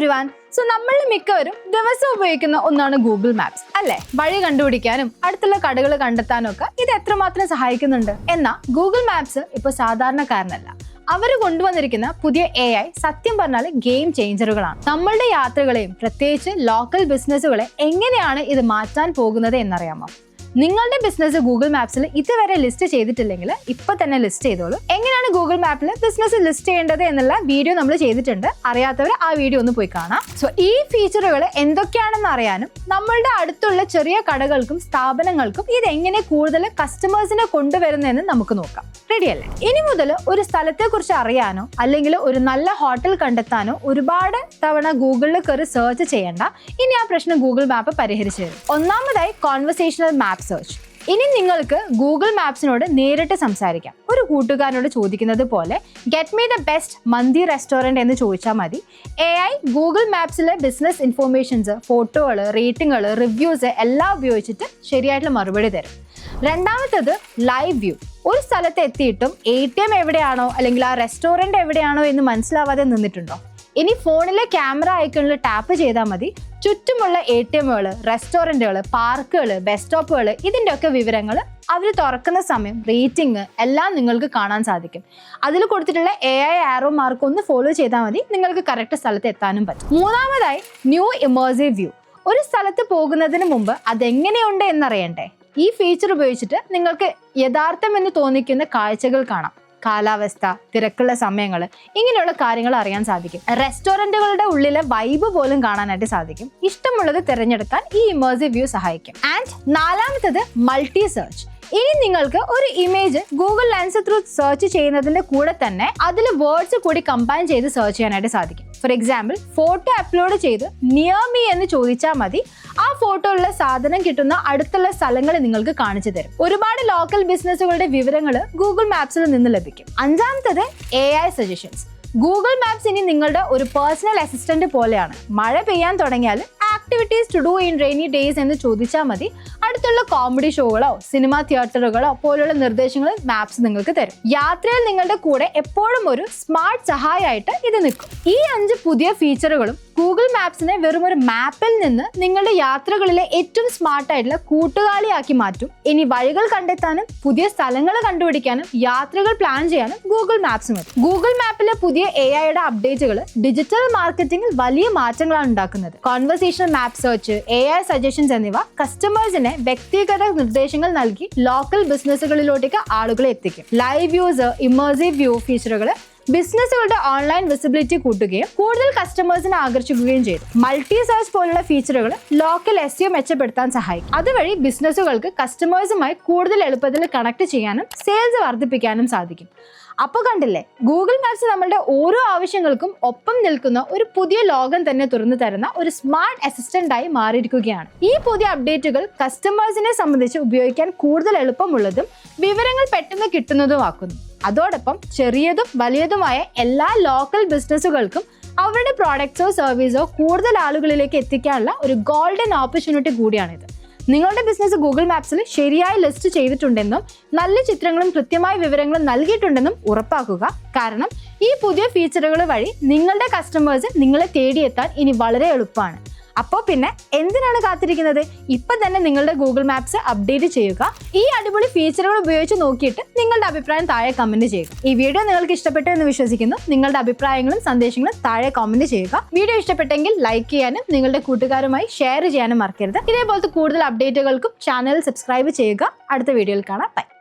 Everyone so നമ്മൾ മിക്കവരും ദിവസം ഉപയോഗിക്കുന്ന ഒന്നാണ് ഗൂഗിൾ മാപ്സ് അല്ലെ? വഴി കണ്ടുപിടിക്കാനും അടുത്തുള്ള കടകൾ കണ്ടെത്താനും ഒക്കെ ഇത് എത്രമാത്രം സഹായിക്കുന്നുണ്ട്? എന്നാൽ ഗൂഗിൾ മാപ്സ് ഇപ്പോൾ സാധാരണക്കാരനല്ല. അവർ കൊണ്ടുവന്നിരിക്കുന്ന പുതിയ എ ഐ സത്യം പറഞ്ഞാൽ ഗെയിം ചേഞ്ചറുകളാണ് നമ്മളുടെ യാത്രകളെയും പ്രത്യേകിച്ച് ലോക്കൽ ബിസിനസ്സുകളെ എങ്ങനെയാണ് ഇത് മാറ്റാൻ പോകുന്നത് എന്നറിയാമോ? നിങ്ങളുടെ ബിസിനസ് ഗൂഗിൾ മാപ്സിൽ ഇതുവരെ ലിസ്റ്റ് ചെയ്തിട്ടില്ലെങ്കിൽ ഇപ്പൊ തന്നെ ലിസ്റ്റ് ചെയ്തോളൂ. എങ്ങനെയാണ് ഗൂഗിൾ മാപ്പിൽ ബിസിനസ് ലിസ്റ്റ് ചെയ്യേണ്ടത് എന്നുള്ള വീഡിയോ നമ്മൾ ചെയ്തിട്ടുണ്ട്. അറിയാത്തവർ ആ വീഡിയോ ഒന്ന് പോയി കാണാം. സോ ഈ ഫീച്ചറുകൾ എന്തൊക്കെയാണെന്ന് അറിയാനും നമ്മളുടെ അടുത്തുള്ള ചെറിയ കടകൾക്കും സ്ഥാപനങ്ങൾക്കും ഇത് എങ്ങനെ കൂടുതൽ കസ്റ്റമേഴ്സിനെ കൊണ്ടുവരുന്നതെന്ന് നമുക്ക് നോക്കാം. റെഡിയല്ലേ ഇനി മുതൽ ഒരു സ്ഥലത്തെ കുറിച്ച് അറിയാനോ അല്ലെങ്കിൽ ഒരു നല്ല ഹോട്ടൽ കണ്ടെത്താനോ ഒരുപാട് തവണ ഗൂഗിളിൽ കയറി സെർച്ച് ചെയ്യേണ്ട. ഇനി ആ പ്രശ്നം ഗൂഗിൾ മാപ്പ് പരിഹരിച്ചു തരും. ഒന്നാമതായി കോൺവെർസേഷണൽ മാപ്പ് സെർച്ച് ഇനി നിങ്ങൾക്ക് ഗൂഗിൾ മാപ്സിനോട് നേരിട്ട് സംസാരിക്കാം. ഒരു കൂട്ടുകാരനോട് ചോദിക്കുന്നത് പോലെ ഗെറ്റ് മീ ദ ബെസ്റ്റ് മന്തി റെസ്റ്റോറന്റ് എന്ന് ചോദിച്ചാൽ മതി. എ ഐ ഗൂഗിൾ മാപ്സിലെ ബിസിനസ് ഇൻഫോർമേഷൻസ് ഫോട്ടോകൾ റേറ്റിങ്ങുകൾ റിവ്യൂസ് എല്ലാം ഉപയോഗിച്ചിട്ട് ശരിയായിട്ടുള്ള മറുപടി തരും. രണ്ടാമത്തത് ലൈവ് വ്യൂ ഒരു സ്ഥലത്ത് എത്തിയിട്ടും എ ടി എം എവിടെയാണോ അല്ലെങ്കിൽ ആ റെസ്റ്റോറന്റ് എവിടെയാണോ എന്ന് മനസ്സിലാവാതെ നിന്നിട്ടുണ്ടോ? ഇനി ഫോണിലെ ക്യാമറ ഐക്കണിൽ ടാപ്പ് ചെയ്താൽ മതി. ചുറ്റുമുള്ള എ ടി എമ്മുകൾ റെസ്റ്റോറന്റുകൾ പാർക്കുകൾ ബസ് സ്റ്റോപ്പുകൾ ഇതിന്റെ ഒക്കെ വിവരങ്ങൾ അവർ തുറക്കുന്ന സമയം റേറ്റിംഗ് എല്ലാം നിങ്ങൾക്ക് കാണാൻ സാധിക്കും. അതിൽ കൊടുത്തിട്ടുള്ള എ ഐ ആറോ മാർക്ക് ഒന്ന് ഫോളോ ചെയ്താൽ മതി. നിങ്ങൾക്ക് കറക്റ്റ് സ്ഥലത്ത് എത്താനും പറ്റും. മൂന്നാമതായി ന്യൂ ഇമേഴ്സീവ് വ്യൂ ഒരു സ്ഥലത്ത് പോകുന്നതിന് മുമ്പ് അതെങ്ങനെയുണ്ട് എന്നറിയണ്ടേ? ഈ ഫീച്ചർ ഉപയോഗിച്ചിട്ട് നിങ്ങൾക്ക് യഥാർത്ഥം എന്ന് തോന്നിക്കുന്ന കാഴ്ചകൾ കാണാം. കാലാവസ്ഥ തിരക്കുള്ള സമയങ്ങൾ ഇങ്ങനെയുള്ള കാര്യങ്ങൾ അറിയാൻ സാധിക്കും. റെസ്റ്റോറന്റുകളുടെ ഉള്ളിലെ വൈബ് പോലും കാണാനായിട്ട് സാധിക്കും. ഇഷ്ടമുള്ളത് തിരഞ്ഞെടുക്കാൻ ഈ ഇമേഴ്സീവ് വ്യൂ സഹായിക്കും. ആൻഡ് നാലാമത്തത് മൾട്ടി സെർച്ച് ഇനി നിങ്ങൾക്ക് ഒരു image Google lens through search ചെയ്യുന്നതിന്റെ കൂടെ തന്നെ അതിൽ വേർഡ്സ് കൂടി കമ്പൈൻ ചെയ്ത് സെർച്ച് ചെയ്യാനായിട്ട് സാധിക്കും. ഫോർ എക്സാമ്പിൾ ഫോട്ടോ അപ്ലോഡ് ചെയ്ത് നിയർ മീ എന്ന് ചോദിച്ചാൽ മതി. ആ ഫോട്ടോയിലുള്ള സാധനം കിട്ടുന്ന അടുത്തുള്ള സ്ഥലങ്ങൾ നിങ്ങൾക്ക് കാണിച്ചു തരും. ഒരുപാട് ലോക്കൽ ബിസിനസ്സുകളുടെ വിവരങ്ങൾ ഗൂഗിൾ മാപ്സിൽ നിന്ന് ലഭിക്കും. അഞ്ചാമത്തത് A I suggestions Google maps ഇനി നിങ്ങളുടെ ഒരു പേഴ്സണൽ അസിസ്റ്റന്റ് പോലെയാണ്. മഴ പെയ്യാൻ തുടങ്ങിയാൽ activities to do in rainy days എന്ന് ചോദിച്ചാൽ മതി. അടുത്തുള്ള കോമഡി ഷോകളോ സിനിമാ തിയേറ്ററുകളോ പോലുള്ള നിർദ്ദേശങ്ങൾ മാപ്സ് നിങ്ങൾക്ക് തരും. യാത്രയിൽ നിങ്ങളുടെ കൂടെ എപ്പോഴും ഒരു സ്മാർട്ട് സഹായമായിട്ട് ഇത് നിൽക്കും. ഈ അഞ്ച് പുതിയ ഫീച്ചറുകളും ഗൂഗിൾ മാപ്സിനെ വെറും ഒരു മാപ്പിൽ നിന്ന് നിങ്ങളുടെ യാത്രകളിലെ ഏറ്റവും സ്മാർട്ടായിട്ടുള്ള കൂട്ടുകാളിയാക്കി മാറ്റും. ഇനി വഴികൾ കണ്ടെത്താനും പുതിയ സ്ഥലങ്ങൾ കണ്ടുപിടിക്കാനും യാത്രകൾ പ്ലാൻ ചെയ്യാനും ഗൂഗിൾ മാപ്സ് മതി. ഗൂഗിൾ മാപ്പിലെ പുതിയ എ ഐയുടെ അപ്ഡേറ്റുകൾ ഡിജിറ്റൽ മാർക്കറ്റിംഗിൽ വലിയ മാറ്റങ്ങളാണ് ഉണ്ടാക്കുന്നത്. Conversational map search A I suggestions എന്നിവ കസ്റ്റമേഴ്സിന് വ്യക്തിഗത നിർദ്ദേശങ്ങൾ നൽകി ലോക്കൽ ബിസിനസ്സുകളിലോട്ടേക്ക് ആളുകളെ എത്തിക്കും. ലൈവ് വ്യൂസ് ഇമേഴ്സീവ് വ്യൂ ഫീച്ചറുകൾ ബിസിനസ്സുകളുടെ ഓൺലൈൻ വിസിബിലിറ്റി കൂട്ടുകയും കൂടുതൽ കസ്റ്റമേഴ്സിനെ ആകർഷിക്കുകയും ചെയ്തു. മൾട്ടി സെർച്ച് പോലുള്ള ഫീച്ചറുകൾ ലോക്കൽ എസ് മെച്ചപ്പെടുത്താൻ സഹായിക്കും. അതുവഴി ബിസിനസ്സുകൾക്ക് കസ്റ്റമേഴ്സുമായി കൂടുതൽ എളുപ്പത്തിൽ കണക്ട് ചെയ്യാനും സെയിൽസ് വർദ്ധിപ്പിക്കാനും സാധിക്കും. അപ്പോൾ കണ്ടില്ലേ ഗൂഗിൾ മാപ്സ് നമ്മളുടെ ഓരോ ആവശ്യങ്ങൾക്കും ഒപ്പം നിൽക്കുന്ന ഒരു പുതിയ ലോകം തന്നെ തുറന്നു തരുന്ന ഒരു സ്മാർട്ട് അസിസ്റ്റന്റ് ആയി മാറിയിരിക്കുകയാണ്. ഈ പുതിയ അപ്ഡേറ്റുകൾ കസ്റ്റമേഴ്സിനെ സംബന്ധിച്ച് ഉപയോഗിക്കാൻ കൂടുതൽ എളുപ്പമുള്ളതും വിവരങ്ങൾ പെട്ടെന്ന് കിട്ടുന്നതുമാക്കുന്നു. അതോടൊപ്പം ചെറിയതും വലിയതുമായ എല്ലാ ലോക്കൽ ബിസിനസ്സുകൾക്കും അവരുടെ പ്രോഡക്റ്റ്സോ സർവീസോ കൂടുതൽ ആളുകളിലേക്ക് എത്തിക്കാനുള്ള ഒരു ഗോൾഡൻ ഓപ്പർച്യൂണിറ്റി കൂടിയാണിത്. നിങ്ങളുടെ ബിസിനസ് ഗൂഗിൾ മാപ്സിൽ ശരിയായി ലിസ്റ്റ് ചെയ്തിട്ടുണ്ടെന്നും നല്ല ചിത്രങ്ങളും കൃത്യമായ വിവരങ്ങളും നൽകിയിട്ടുണ്ടെന്നും ഉറപ്പാക്കുക. കാരണം ഈ പുതിയ ഫീച്ചറുകൾ വഴി നിങ്ങളുടെ കസ്റ്റമേഴ്സ് നിങ്ങളെ തേടിയെത്താൻ ഇനി വളരെ എളുപ്പമാണ്. അപ്പോൾ പിന്നെ എന്തിനാണ് കാത്തിരിക്കുന്നത്? ഇപ്പം തന്നെ നിങ്ങളുടെ ഗൂഗിൾ മാപ്സ് അപ്ഡേറ്റ് ചെയ്യുക. ഈ അടിപൊളി ഫീച്ചറുകൾ ഉപയോഗിച്ച് നോക്കിയിട്ട് നിങ്ങളുടെ അഭിപ്രായം താഴെ കമന്റ് ചെയ്യുക. ഈ വീഡിയോ നിങ്ങൾക്ക് ഇഷ്ടപ്പെട്ടു എന്ന് വിശ്വസിക്കുന്നു. നിങ്ങളുടെ അഭിപ്രായങ്ങളും സന്ദേശങ്ങളും താഴെ കമന്റ് ചെയ്യുക. വീഡിയോ ഇഷ്ടപ്പെട്ടെങ്കിൽ ലൈക്ക് ചെയ്യാനും നിങ്ങളുടെ കൂട്ടുകാരുമായി ഷെയർ ചെയ്യാനും മറക്കരുത്. ഇതേപോലത്തെ കൂടുതൽ അപ്ഡേറ്റുകൾക്കും ചാനൽ സബ്സ്ക്രൈബ് ചെയ്യുക. അടുത്ത വീഡിയോയിൽ കാണാം. ബൈ